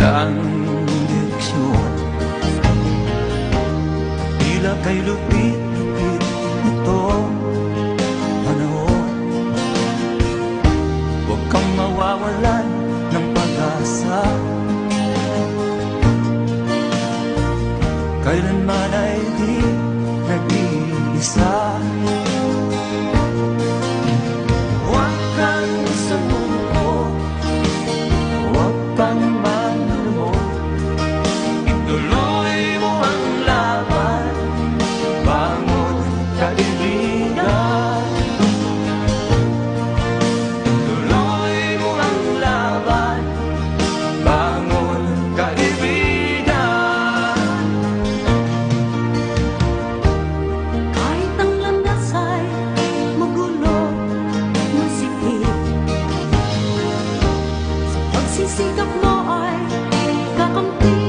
ang direksyon. Tila kay lupit-lupit ito panahon. Huwag kang mawawalan ng pag-asa. Kailanman ay di nag-iisa. Pagsisikap mo ay kakampi